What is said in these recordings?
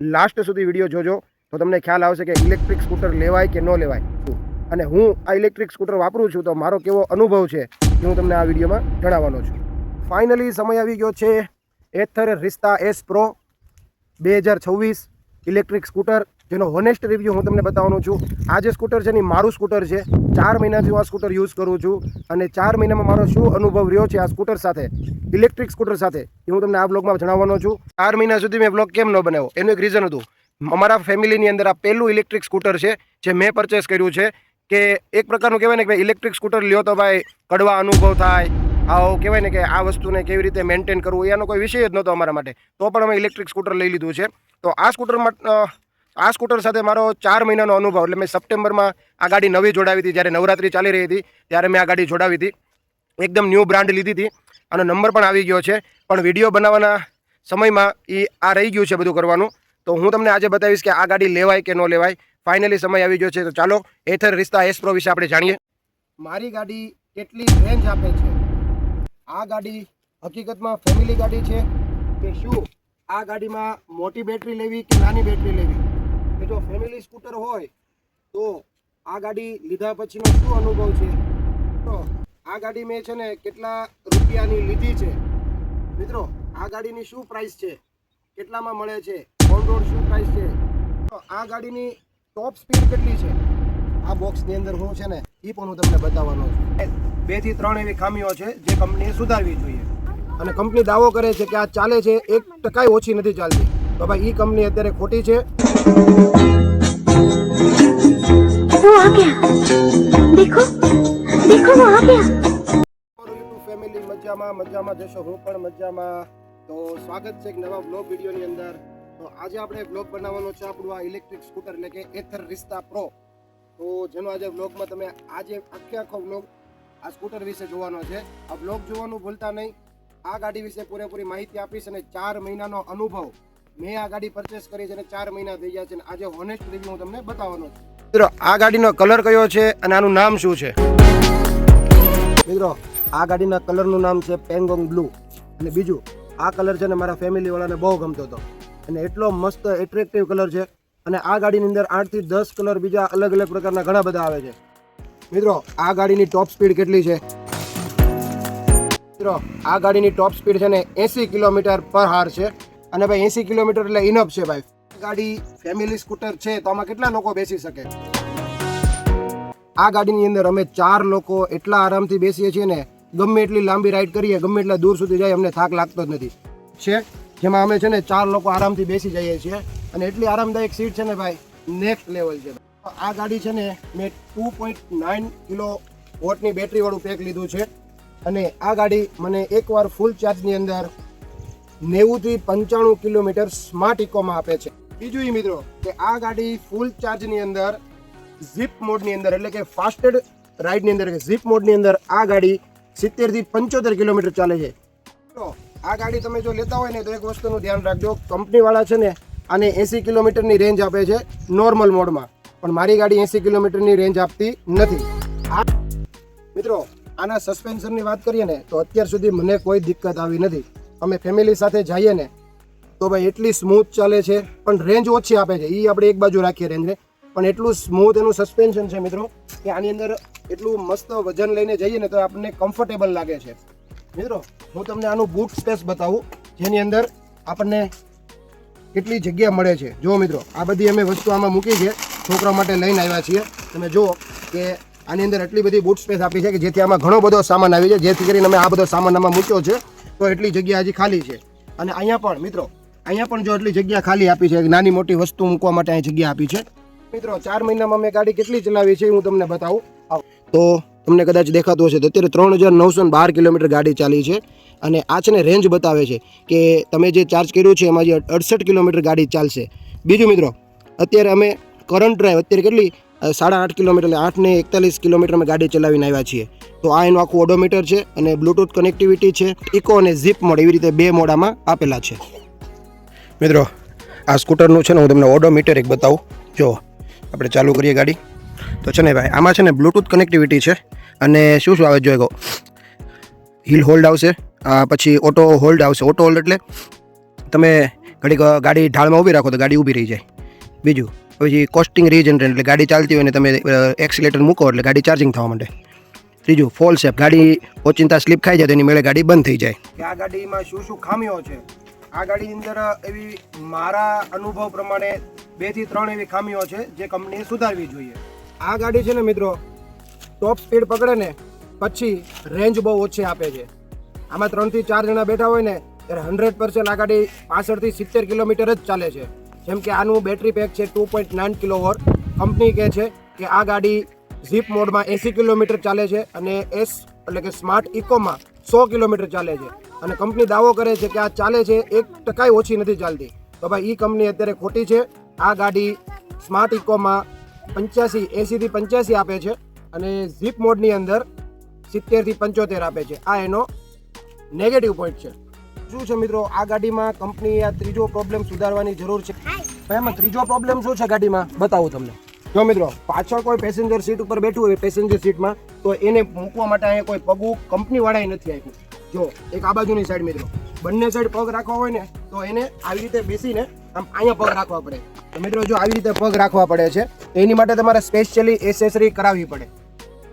Last સુધી video જોજો તો તમને ખ્યાલ આવશે કે ઇલેક્ટ્રિક સ્કૂટર લેવાય કે ન લેવાય. અને હું આ ઇલેક્ટ્રિક સ્કૂટર વાપરું છું તો મારો કેવો અનુભવ છે એ હું તમને આ વિડીયોમાં જણાવવાનો છું. ફાઇનલી સમય આવી ગયો છે. એથર રિસ્તા એસ પ્રો બે હજાર છવ્વીસ, ઇલેક્ટ્રિક સ્કૂટર જેનો હોનેસ્ટ રિવ્યૂ હું તમને બતાવવાનો છું. આ જે સ્કૂટર છે ને મારું સ્કૂટર છે. ચાર મહિનાથી હું આ સ્કૂટર યુઝ કરું છું. અને ચાર મહિનામાં મારો શું અનુભવ રહ્યો છે આ સ્કૂટર સાથે? ઇલેક્ટ્રિક સ્કૂટર સાથે. એ હું તમને આ બ્લોગમાં જણાવવાનો છું. ચાર મહિના સુધી મેં બ્લોગ કેમ ન બનાવ્યો? એનું એક રીઝન હતું. અમારા ફેમિલીની અંદર આ પહેલું ઇલેક્ટ્રિક સ્કૂટર છે, જે મેં પરચેસ કર્યું છે, કે એક પ્રકારનું કહેવાય ને કે ભાઈ ઇલેક્ટ્રિક સ્કૂટર લ્યો તો ભાઈ કડવા અનુભવ થાય. આવો કહેવાય ને કે આ વસ્તુને કેવી રીતે મેન્ટેન કરવું, એનો કોઈ વિષય જ નહોતો અમારા માટે. તો પણ અમે ઇલેક્ટ્રિક સ્કૂટર લઈ લીધું છે. તો આ સ્કૂટરમાં આ સ્કૂટર સાથે મારો ચાર મહિનાનો અનુભવ, એટલે મેં સપ્ટેમ્બરમાં આ ગાડી નવી જોડાવી હતી, જ્યારે નવરાત્રી ચાલી રહી હતી, ત્યારે મેં આ ગાડી જોડાવી હતી. એકદમ ન્યૂ બ્રાન્ડ લીધી હતી, આનો નંબર પણ આવી ગયો છે. પણ વીડિયો બનાવવાના સમયમાં એ આ રહી ગયું છે બધું કરવાનું. તો હું તમને આજે બતાવીશ કે આ ગાડી લેવાય કે ન લેવાય. ફાઇનલી સમય આવી ગયો છે, તો ચાલો એથર રિસ્તા એસ પ્રો વિશે આપણે જાણીએ. મારી ગાડી કેટલી રેન્જ આપે છે? આ ગાડી હકીકતમાં ફેમિલી ગાડી છે કે શું? આ ગાડીમાં મોટી બેટરી લેવી કે નાની બેટરી લેવી? કે જો ફેમિલી સ્કૂટર હોય, તો આ ગાડી લીધા પછીનો શું અનુભવ છે? તો આ ગાડી મેં છે ને કેટલા રૂપિયાની લીધી છે? મિત્રો, આ ગાડીની શું પ્રાઇસ છે? કેટલામાં મળે છે? ઓન રોડ શું પ્રાઇસ છે? તો આ ગાડીની ટોપ સ્પીડ કેટલી છે? આ બોક્સની અંદર હું છે ને એ પણ હું તમને બતાવવાનો છું. બેથી ત્રણ એવી ખામીઓ છે જે કંપનીએ સુધારવી જોઈએ. અને કંપની દાવો કરે છે કે આ ચાલે છે, એક ટકાય ઓછી નથી ચાલતી. તો ભાઈ એ કંપની અત્યારે ખોટી છે. ફેમિલી મજામાં મજામાં જશો. હું પણ મજામાં. તો સ્વાગત છે એક નવા બ્લોગ વિડીયોની અંદર. તો આજે આપણે બ્લોગ બનાવવાનો છે આપણું આ ઇલેક્ટ્રિક સ્કૂટર એટલે કે એથર રિસ્તા પ્રો તો જેનો આજે બ્લોગમાં તમે આજે આખે આખો બ્લોગ આ સ્કૂટર વિશે જોવાનો છે. આ બ્લોગ જોવાનું ભૂલતા નહીં. આ ગાડી વિશે પૂરેપૂરી માહિતી આપીશ અને ચાર મહિનાનો અનુભવ. મેં આ ગાડી પરચેસ કરી છે અને ચાર મહિના થઈ ગયા છે અને આજે હોનેસ્ટ રિવ્યુ હું તમને બતાવવાનો છું. મિત્રો આ ગાડીનો કલર કયો છે અને આનું નામ શું છે? મિત્રો આ ગાડીના કલરનું નામ છે પેંગોંગ બ્લુ અને બીજું આ કલર છે ને મારા ફેમિલીવાળાને બહુ ગમતો હતો. અને એટલો મસ્ત એટ્રેક્ટિવ કલર છે અને આ ગાડીની અંદર આઠથી દસ કલર બીજા અલગ અલગ પ્રકારના ઘણા બધા આવે છે. મિત્રો આ ગાડીની ટોપ સ્પીડ કેટલી છે? મિત્રો આ ગાડીની ટોપ સ્પીડ છે ને એંસી કિલોમીટર પર હાર છે. અને ભાઈ એંસી કિલોમીટર એટલે ઇનફ છે ભાઈ. ગાડી ફેમિલી સ્કૂટર છે, તો આમાં કેટલા લોકો બેસી શકે? આ ગાડીની અંદર અમે ચાર લોકો એટલા આરામથી બેસીએ છીએ ને, ગમે એટલી લાંબી રાઈડ કરીએ, ગમે એટલા દૂર સુધી જાય, અમને થાક લાગતો જ નથી. છે? જેમાં અમે છે ને ચાર લોકો આરામથી બેસી જઈએ છીએ. અને એટલી આરામદાયક સીટ છે ને ભાઈ નેક્સ્ટ લેવલ છે. આ ગાડી છે ને, મેં ટુ પોઈન્ટ નાઇન કિલો વોટની બેટરીવાળું પેક લીધું છે. અને આ ગાડી મને એકવાર ફૂલ ચાર્જની અંદર નેવુંથી પંચાણું કિલોમીટર સ્માર્ટ ઇકોમાં આપે છે. બીજું એ મિત્રો કે આ ગાડી ફૂલ ચાર્જની અંદર ઝીપ મોડની અંદર, એટલે કે ફાસ્ટેડ રાઇડની અંદર, કે ઝીપ મોડની અંદર આ ગાડી સિત્તેરથી પંચોતેર કિલોમીટર ચાલે છે. તો આ ગાડી તમે જો લેતા હોય ને, તો એક વસ્તુનું ધ્યાન રાખજો. કંપનીવાળા છે ને, આને એંસી કિલોમીટરની રેન્જ આપે છે નોર્મલ મોડમાં પણ મારી ગાડી એંસી કિલોમીટરની રેન્જ આપતી નથી. મિત્રો, આના સસ્પેન્શનની વાત કરીએ ને, તો અત્યાર સુધી મને કોઈ દિક્કત આવી નથી. અમે ફેમિલી સાથે જઈએ ને, તો ભાઈ એટલી સ્મૂથ ચાલે છે. પણ રેન્જ ઓછી આપે છે. એ આપણે એક બાજુ રાખીએ રેન્જને પણ એટલું સ્મૂથ એનું સસ્પેન્શન છે મિત્રો, કે આની અંદર એટલું મસ્ત વજન લઈને જઈએ ને તો આપણને કમ્ફર્ટેબલ લાગે છે. મિત્રો, હું તમને આનું બૂટ સ્પેસ બતાવું, જેની અંદર આપણને કેટલી જગ્યા મળે છે. જો મિત્રો, આ બધી અમે વસ્તુ આમાં મૂકી છે. છોકરા માટે લઈને આવ્યા છીએ. તમે જુઓ કે આની અંદર એટલી બધી બૂટ સ્પેસ આપી છે કે જેથી આમાં ઘણો બધો સામાન આવી છે જેથી કરીને અમે આ બધો સામાન આમાં મૂક્યો છે. તો એટલી જગ્યા હજી ખાલી છે. અને અહીંયા પણ, મિત્રો, અહીંયા પણ જો એટલી જગ્યા ખાલી આપી છે નાની મોટી વસ્તુ મૂકવા માટે અહીં જગ્યા આપી છે. મિત્રો, ચાર મહિનામાં મેં ગાડી કેટલી ચલાવી છે હું તમને બતાવું. તો તમને કદાચ દેખાતું હશે તો અત્યારે ત્રણ હજાર નવસો બાર કિલોમીટર ગાડી ચાલી છે. અને આ છે ને રેન્જ બતાવે છે કે તમે જે ચાર્જ કર્યું છે એમાં જે અડસઠ કિલોમીટર ગાડી ચાલશે. બીજું, મિત્રો, અત્યારે અમે કરંટ ડ્રાઈવ અત્યારે કેટલી સાડા આઠ કિલોમીટર એટલે આઠને એકતાલીસ કિલોમીટર અમે ગાડી ચલાવીને આવ્યા છીએ. તો આ એનું આખું ઓડોમીટર છે અને બ્લૂટૂથ કનેક્ટિવિટી છે. ઇકો અને ઝીપ મોડ એવી રીતે બે મોડામાં આપેલા છે. મિત્રો, આ સ્કૂટરનું છે ને હું તમને ઓડોમીટર એક બતાવું. જો, આપણે ચાલુ કરીએ ગાડી. તો છે ને ભાઈ, આમાં છે ને બ્લૂટૂથ કનેક્ટિવિટી છે અને શું શું આવે જોઈએ હિલ હોલ્ડ આવશે પછી ઓટો હોલ્ડ આવશે. ઓટો હોલ્ડ એટલે તમે ઘડીક ગાડી ઢાળમાં ઊભી રાખો તો ગાડી ઊભી રહી જાય. બીજું પછી કોસ્ટિંગ રીજનરેટ એટલે ગાડી ચાલતી હોય ને તમે એક્સિલેટર મૂકો એટલે ગાડી ચાર્જિંગ થવા માંડે. ત્રીજું ફોલ સેપ ગાડી ઓચિંતા સ્લીપ ખાઈ જાય તો એની મેળે ગાડી બંધ થઈ જાય. આ ગાડીમાં શું શું ખામીઓ છે? આ ગાડીની અંદર એવી મારા અનુભવ પ્રમાણે બેથી ત્રણ એવી ખામીઓ છે જે કંપનીએ સુધારવી જોઈએ. આ ગાડી છે ને મિત્રો ટોપ સ્પીડ પકડે ને પછી રેન્જ બહુ ઓછી આપે છે. આમાં ત્રણથી ચાર જણા બેઠા હોય ને, ત્યારે હંડ્રેડ પર્સન્ટ આ ગાડી પાસઠથી સિત્તેર કિલોમીટર જ ચાલે છે. જેમ કે આનું બેટરી પેક છે two point nine kilo watt company કહે છે કે આ ગાડી ઝીપ મોડમાં એસી કિલોમીટર ચાલે છે અને એસ એટલે કે સ્માર્ટ ઇકોમાં સો કિલોમીટર ચાલે છે. અને કંપની દાવો કરે છે કે આ ચાલે છે, એક ટકાય ઓછી નથી ચાલતી. તો ભાઈ એ કંપની અત્યારે ખોટી છે. આ ગાડી સ્માર્ટ ઇકોમાં પંચ્યાસી એંસીથી પંચ્યાસી આપે છે અને ઝીપ મોડની અંદર સિત્તેરથી પંચોતેર આપે છે. આ એનો નેગેટિવ પોઈન્ટ છે. શું છે મિત્રો, આ ગાડીમાં કંપની આ ત્રીજો પ્રોબ્લેમ સુધારવાની જરૂર છે? આમાં ત્રીજો પ્રોબ્લેમ શું છે ગાડીમાં? બતાવું તમને. જો મિત્રો, પાછળ કોઈ પેસેન્જર સીટ ઉપર બેઠું હોય પેસેન્જર સીટમાં તો એને મૂકવા માટે અહીંયા કોઈ પગું કંપનીવાળાએ નથી આપ્યું. જો, એક આ બાજુની સાઈડ મિત્રો. બંને સાઈડ પગ રાખવા હોય ને, તો એને આવી રીતે બેસીને આમ અહીંયા પગ રાખવા પડે. તો મિત્રો, જો આવી રીતે પગ રાખવા પડે છે, એની માટે તમારે સ્પેશિયલી એસેસરી કરાવવી પડે.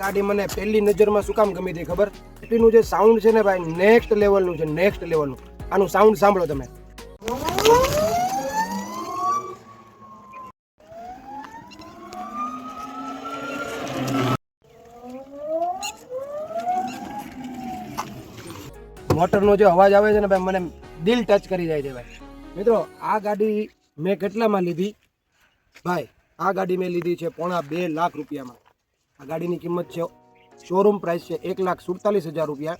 ગાડી મને પહેલી નજરમાં શું કામ ગમી હતી ખબર? એટલીનું જે સાઉન્ડ છે ને ભાઈ નેક્સ્ટ લેવલનું છે નેક્સ્ટ લેવલનું આનું સાઉન્ડ સાંભળો તમે. મોટરનો જે અવાજ આવે છે ને ભાઈ, મને દિલ ટચ કરી જાય છે ભાઈ. મિત્રો, આ ગાડી મેં કેટલામાં લીધી? ભાઈ, આ ગાડી મેં લીધી છે પોણા બે લાખ રૂપિયામાં. આ ગાડીની કિંમત છે શોરૂમ પ્રાઇસ છે એક લાખ સુડતાલીસ હજાર રૂપિયા.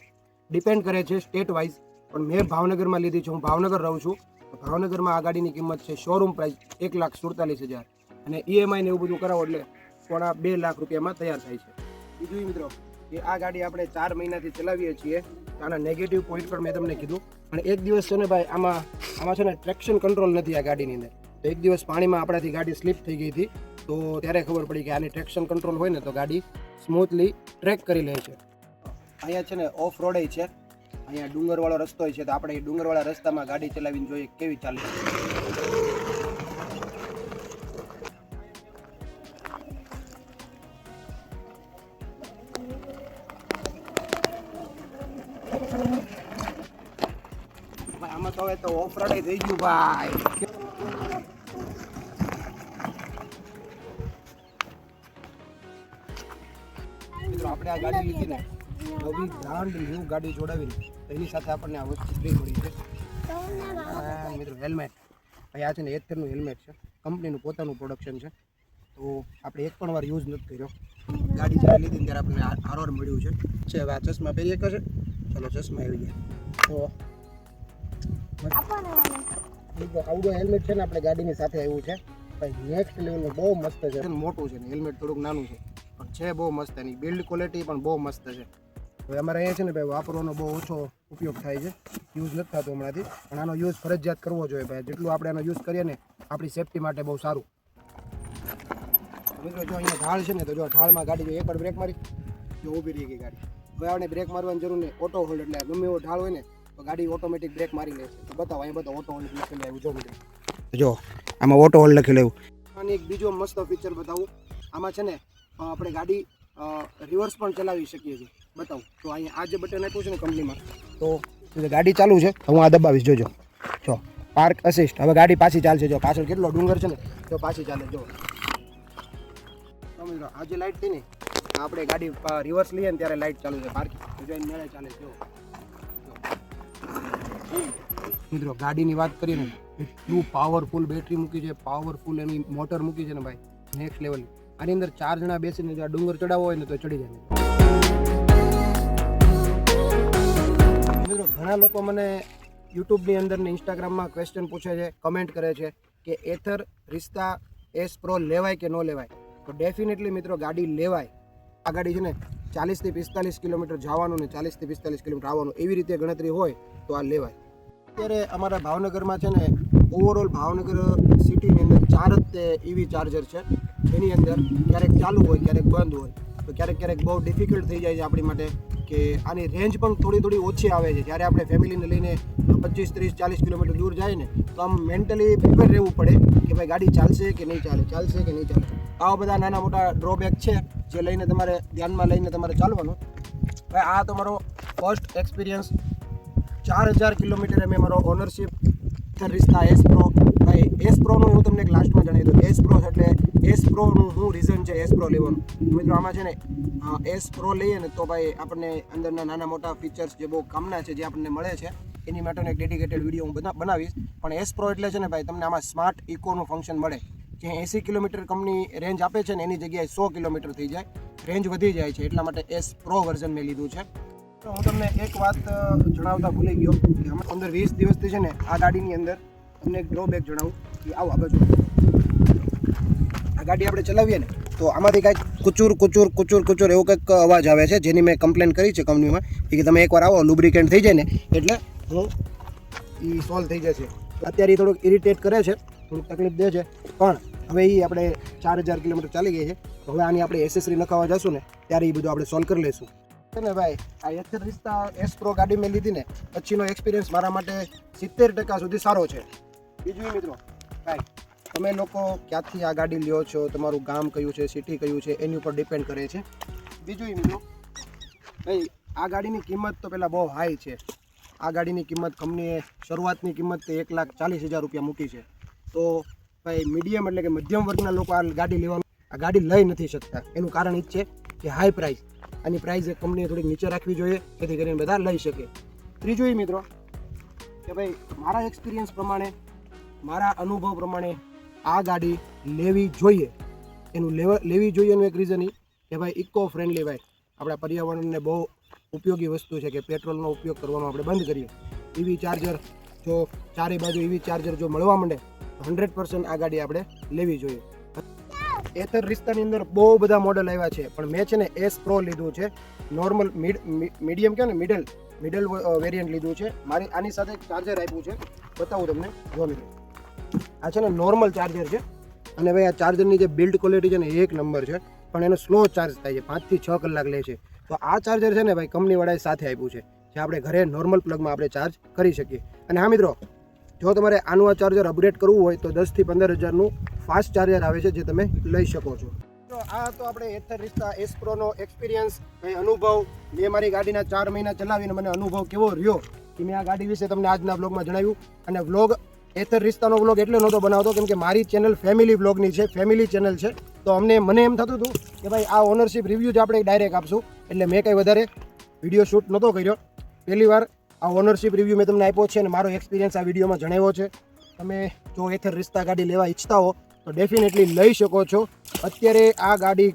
ડિપેન્ડ કરે છે સ્ટેટ વાઇઝ પણ મેં ભાવનગરમાં લીધી છે, હું ભાવનગર રહું છું. ભાવનગરમાં આ ગાડીની કિંમત છે શોરૂમ પ્રાઇસ એક લાખ સુડતાલીસ હજાર. અને ઈએમઆઈ ને એવું બધું કરાવો એટલે પોણા બે લાખ રૂપિયામાં તૈયાર થાય છે. બીજું મિત્રો, કે આ ગાડી આપણે ચાર મહિનાથી ચલાવીએ છીએ. આના નેગેટિવ પોઈન્ટ પણ મેં તમને કીધું. પણ એક દિવસ છે ને ભાઈ, આમાં આમાં છે ને ટ્રેક્શન કંટ્રોલ નથી આ ગાડીની અંદર. તો એક દિવસ પાણીમાં આપણાથી ગાડી સ્લીપ થઈ ગઈ હતી. તો ત્યારે ખબર પડી કે આની ટ્રેક્શન કંટ્રોલ હોય ને તો ગાડી સ્મૂથલી ટ્રેક કરી લે છે. અહીંયા છે ને ઓફ રોડે છે. અહીંયા ડુંગરવાળો રસ્તો છે. તો આપણે એ ડુંગરવાળા રસ્તામાં ગાડી ચલાવીને જોઈએ કેવી ચાલે હવે તો ઓફ થઈ ગયું ભાઈ. મિત્રો, આપણે આ ગાડી લીધી ને, નવી બ્રાન્ડ ન્યુ ગાડી જોડાવીને એની સાથે આપણને આ વસ્તુ ફ્રી મળી છે. મિત્રો હેલ્મેટ ભાઈ, આ છે ને એથરનું હેલ્મેટ છે. કંપનીનું પોતાનું પ્રોડક્શન છે. તો આપણે એક પણ વાર યુઝ નથી કર્યો. ગાડી જ્યારે લીધી ત્યારે આપણને આ હારવાર મળ્યું છે. હવે આ ચશ્મા પહેરીએ છે? ચાલો, ચશ્મા આવી ગયા. તો આવડું હેલ્મેટ છે ને આપણે ગાડીની સાથે આવ્યું છે. ભાઈ નેક્સ્ટ લેવલનું બહુ મસ્ત છે. મોટું છે ને હેલ્મેટ થોડુંક નાનું છે. પણ છે બહુ મસ્ત એની બિલ્ડ ક્વોલિટી પણ બહુ મસ્ત છે. હવે અમારે અહીંયા છે ને ભાઈ વાપરવાનો બહુ ઓછો ઉપયોગ થાય છે. યુઝ નથી થતો હમણાંથી. પણ આનો યુઝ ફરજિયાત કરવો જોઈએ ભાઈ. જેટલું આપણે આનો યુઝ કરીએ ને આપણી સેફટી માટે બહુ સારું. મિત્રો જો અહીંયા ઢાળ છે ને તો જો ઢાળમાં ગાડી જો એકવાર બ્રેક મારી જો ઊભી રહી ગઈ ગાડી. હવે આપણે બ્રેક મારવાની જરૂર નહીં. ઓટો હોલ્ડ એટલે ગમે એવો ઢાળ હોય ને તો ગાડી ઓટોમેટિક બ્રેક મારી લે છે. તો બતાવો અહીંયા બધો ઓટો હોલ્ડ લખેલું આવ્યું જો મિત્રો. જો આમાં ઓટો હોલ્ડ લખેલું આવ્યું. અને એક બીજો મસ્ત ફીચર બતાવું. આમાં છે ને આપણે ગાડી રિવર્સ પણ ચલાવી શકીએ છીએ. બતાવું. તો અહીંયા આ જે બટન આપ્યું છે ને કંપનીમાં તો ગાડી ચાલુ છે. તો હું આ દબાવીશ જોજો. જો પાર્ક અસિસ્ટ હવે ગાડી પાછી ચાલશે. જો પાછળ કેટલો ડુંગર છે ને તો પાછી ચાલે જો. સમજો મિત્રો આ જે લાઇટ થઈ ને આપણે ગાડી રિવર્સ લઈએ ને ત્યારે લાઇટ ચાલુ છે પાર્કિંગ જો મેળે ચાલે જો. મિત્રો, ગાડીની વાત કરીએ ને, એટલું પાવરફુલ બેટરી મૂકી છે પાવરફુલ એની મોટર મૂકી છે ને ભાઈ નેક્સ્ટ લેવલ આની અંદર ચાર જણા બેસીને જો આ ડુંગર ચડાવવો હોય ને તો ચડી જાય. મિત્રો, ઘણા લોકો મને યુટ્યુબની અંદર ને ઇન્સ્ટાગ્રામમાં ક્વેશ્ચન પૂછે છે કમેન્ટ કરે છે કે એથર રિસ્તા એસ પ્રો લેવાય કે ન લેવાય? તો ડેફિનેટલી મિત્રો, ગાડી લેવાય. આ ગાડી છે ને ચાલીસથી પિસ્તાલીસ કિલોમીટર જવાનું ને ચાલીસથી પિસ્તાલીસ કિલોમીટર આવવાનું. એવી રીતે ગણતરી હોય તો આ લેવાય. અત્યારે અમારા ભાવનગરમાં છે ને ઓવરઓલ ભાવનગર સિટીની અંદર ચાર જ તે ઈવી ચાર્જર છે. એની અંદર ક્યારેક ચાલુ હોય, ક્યારેક બંધ હોય. તો ક્યારેક ક્યારેક બહુ ડિફિકલ્ટ થઈ જાય છે આપણી માટે કે આની રેન્જ પણ થોડી થોડી ઓછી આવે છે. જ્યારે આપણે ફેમિલીને લઈને પચીસ, ત્રીસ, ચાલીસ કિલોમીટર દૂર જાય ને, તો આમ મેન્ટલી પ્રિપેર રહેવું પડે કે ભાઈ ગાડી ચાલશે કે નહીં ચાલે, ચાલશે કે નહીં ચાલે. આવા બધા નાના મોટા ડ્રોબેક છે જે લઈને તમારે ધ્યાનમાં લઈને તમારે ચાલવાનું. ભાઈ આ તમારો ફર્સ્ટ એક્સપિરિયન્સ ચાર હજાર કિલોમીટર મેં મારો ઓનરશિપ રિશ્તા એસ પ્રો ભાઈ એસ પ્રોનું હું તમને લાસ્ટમાં જણાવી દઉં. એસ પ્રો એટલે એસ પ્રોનું શું રીઝન છે એસ પ્રો લેવાનું? મિત્રો આમાં છે ને એસ પ્રો લઈએ ને તો ભાઈ આપણને અંદરના નાના મોટા ફીચર્સ જે બહુ કામના છે જે આપણને મળે છે, એની માટેનો એક ડેડિકેટેડ વીડિયો હું બના- બનાવીશ. પણ એસ પ્રો એટલે છે ને ભાઈ તમને આમાં સ્માર્ટ ઇકોનું ફંક્શન મળે. જે એંસી કિલોમીટર કંપની રેન્જ આપે છે ને એની જગ્યાએ સો કિલોમીટર થઈ જાય. રેન્જ વધી જાય છે, એટલા માટે એસ પ્રો વર્ઝન મેં લીધું છે. તો હું તમને એક વાત જણાવતા ભૂલી ગયો કે અમે અંદર વીસ દિવસથી છે ને આ ગાડીની અંદર તમને એક ડ્રોબેક જણાવું કે આવો આ બાજુ આ ગાડી આપણે ચલાવીએ ને તો આમાંથી કાંઈક કુચુર કુચુર કુચુર કુચુર એવો કંઈક અવાજ આવે છે જેની મેં કમ્પ્લેન કરી છે કંપનીમાં કે તમે એકવાર આવો લુબ્રિકેન્ટ થઈ જાય ને એટલે હું એ સોલ્વ થઈ જશે. અત્યારે એ થોડુંક ઇરિટેટ કરે છે, થોડુંક તકલીફ દે છે, પણ હવે એ આપણે ચાર હજાર કિલોમીટર ચાલી ગઈ છે. હવે આની આપણે એસેસરી નખાવા જશું ને, ત્યારે એ બધું આપણે સોલ્વ કરી લઈશું. છે ને ભાઈ, આ એથર રિશ્તા એસ પ્રો ગાડી મેં લીધી ને, પછીનો એક્સપિરિયન્સ મારા માટે સિત્તેર ટકા સુધી સારો છે. બીજું મિત્રો, ભાઈ, તમે લોકો ક્યાંથી આ ગાડી લ્યો છો, તમારું ગામ કયું છે સિટી કયું છે, એની ઉપર ડિપેન્ડ કરે છે. બીજું મિત્રો, ભાઈ, આ ગાડીની કિંમત તો પહેલાં બહુ હાઈ છે. આ ગાડીની કિંમત કંપનીએ શરૂઆતની કિંમત એક લાખ ચાલીસ હજાર રૂપિયા મૂકી છે. તો, ભાઈ મીડિયમ એટલે કે મધ્યમ વર્ગના લોકો આ ગાડી લેવાનું, આ ગાડી લઈ નથી શકતા. એનું કારણ એ જ છે કે હાઈ પ્રાઇસ આની પ્રાઇસ એક કંપનીએ થોડીક નીચે રાખવી જોઈએ, જેથી કરીને બધા લઈ શકે. ત્રીજું એ મિત્રો, કે ભાઈ, મારા એક્સપિરિયન્સ પ્રમાણે, મારા અનુભવ પ્રમાણે આ ગાડી લેવી જોઈએ. એનું લેવા, લેવી જોઈએ એનું એક રીઝન એ કે ભાઈ ઇકો ફ્રેન્ડલી ભાઈ આપણા પર્યાવરણને બહુ ઉપયોગી વસ્તુ છે કે પેટ્રોલનો ઉપયોગ કરવાનો આપણે બંધ કરીએ. ઇવી ચાર્જર જો ચારે બાજુ ઇવી ચાર્જર જો મળવા માંડે હંડ્રેડ પર્સન્ટ આ ગાડી આપણે લેવી જોઈએ. એથર રિસ્તાની અંદર બહુ બધા મોડલ આવ્યા છે. પણ મેં છે ને એસ પ્રો લીધું છે. નોર્મલ મીડિયમ કહો ને મિડલ મિડલ વેરિયન્ટ લીધું છે. મારી આની સાથે ચાર્જર આપ્યું છે. બતાવું તમને, જો આ છે ને નોર્મલ ચાર્જર છે. અને ભાઈ આ ચાર્જરની જે બિલ્ડ ક્વોલિટી છે ને એક નંબર છે. પણ એનો સ્લો ચાર્જ થાય છે. પાંચથી છ કલાક લે છે. તો આ ચાર્જર છે ને ભાઈ કંપનીવાળાએ સાથે આપ્યું છે. જે આપણે ઘરે નોર્મલ પ્લગમાં આપણે ચાર્જ કરી શકીએ. અને હા મિત્રો, જો તમારે આનું આ ચાર્જર અપગ્રેડ કરવું હોય તો દસથી પંદર હજારનું ફાસ્ટ ચાર્જર આવે છે જે તમે લઈ શકો છો. તો આ તો આપણે એથર રિશ્તા એસ્પ્રોનો એક્સપિરિયન્સ ભાઈ અનુભવ મેં મારી ગાડીના ચાર મહિના ચલાવીને મને અનુભવ કેવો રહ્યો કે મેં આ ગાડી વિશે તમને આજના બ્લોગમાં જણાવ્યું. અને વ્લોગ એથર રિશ્તાનો વ્લોગ એટલે નહોતો બનાવતો, કેમ કે મારી ચેનલ ફેમિલી વ્લોગની છે ફેમિલી ચેનલ છે. તો અમને, મને એમ થતું હતું કે ભાઈ આ ઓનરશિપ રિવ્યૂ જ આપણે ડાયરેક્ટ આપશું. એટલે મેં કંઈ વધારે વીડિયો શૂટ નહોતો કર્યો. પહેલી વાર આ ઓનરશિપ રિવ્યૂ મેં તમને આપ્યો છે અને મારો એક્સપિરિયન્સ આ વિડીયોમાં જણાવ્યો છે. તમે જો એથર રિશ્તા ગાડી લેવા ઈચ્છતા હો તો ડેફિનેટલી લઈ શકો છો. અત્યારે આ ગાડી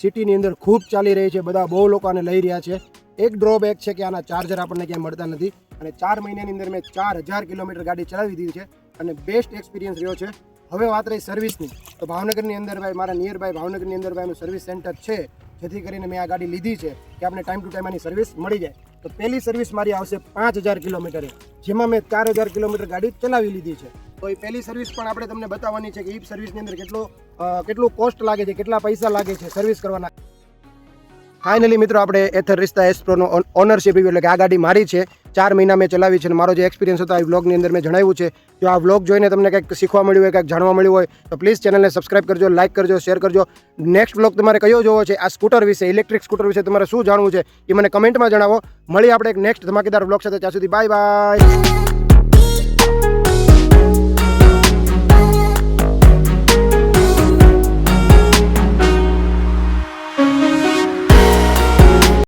સિટીની અંદર ખૂબ ચાલી રહી છે. બધા બહુ લોકો આને લઈ રહ્યા છે. એક ડ્રોબેક છે કે આના ચાર્જર આપણને ક્યાંય મળતા નથી. અને ચાર મહિનાની અંદર મેં ચાર હજાર કિલોમીટર ગાડી ચલાવી દીધી છે અને બેસ્ટ એક્સપિરિયન્સ રહ્યો છે. હવે વાત રહી સર્વિસની તો ભાવનગરની અંદર ભાઈ, મારા નિયર બાય ભાવનગરની અંદર ભાઈ સર્વિસ સેન્ટર છે. જેથી કરીને મેં આ ગાડી લીધી છે કે આપણે ટાઈમ ટુ ટાઈમ આની સર્વિસ મળી જાય. તો પહેલી સર્વિસ મારી આવશે પાંચ હજાર કિલોમીટરે. જેમાં મેં ચાર હજાર કિલોમીટર ગાડી ચલાવી લીધી છે. તો એ પહેલી સર્વિસ પણ આપણે તમને બતાવવાની છે કે એ સર્વિસની અંદર કેટલો કેટલું કોસ્ટ લાગે છે, કેટલા પૈસા લાગે છે સર્વિસ કરવાના. ફાઇનલી મિત્રો, આપણે એથર રિસ્તા એસ ઓનરશિપ એટલે કે આ ગાડી મારી છે. ચાર મહિના મેં ચલાવી છે અને મારો જે એક્સપિરિયન્સ હતો આ વ્લોગની અંદર મેં જણાવ્યું છે. જો આ વ્લોગ જોઈને તમને કંઈક શીખવા મળ્યું હોય, કંઈક જાણવા મળ્યું હોય, તો પ્લીઝ ચેનલને સબસ્ક્રાઇબ કરજો લાઇક કરજો શેર કરજો. નેક્સ્ટ વ્લોગ તમારે કયો જોવો છે, આ સ્કૂટર વિશે ઇલેક્ટ્રિક સ્કૂટર વિશે તમારે શું જાણવું છે, એ મને કમેન્ટમાં જણાવો. મળી આપણે એક નેક્સ્ટ ધમાકેદાર વ્લોગ સાથે, ત્યાં સુધી બાય બાય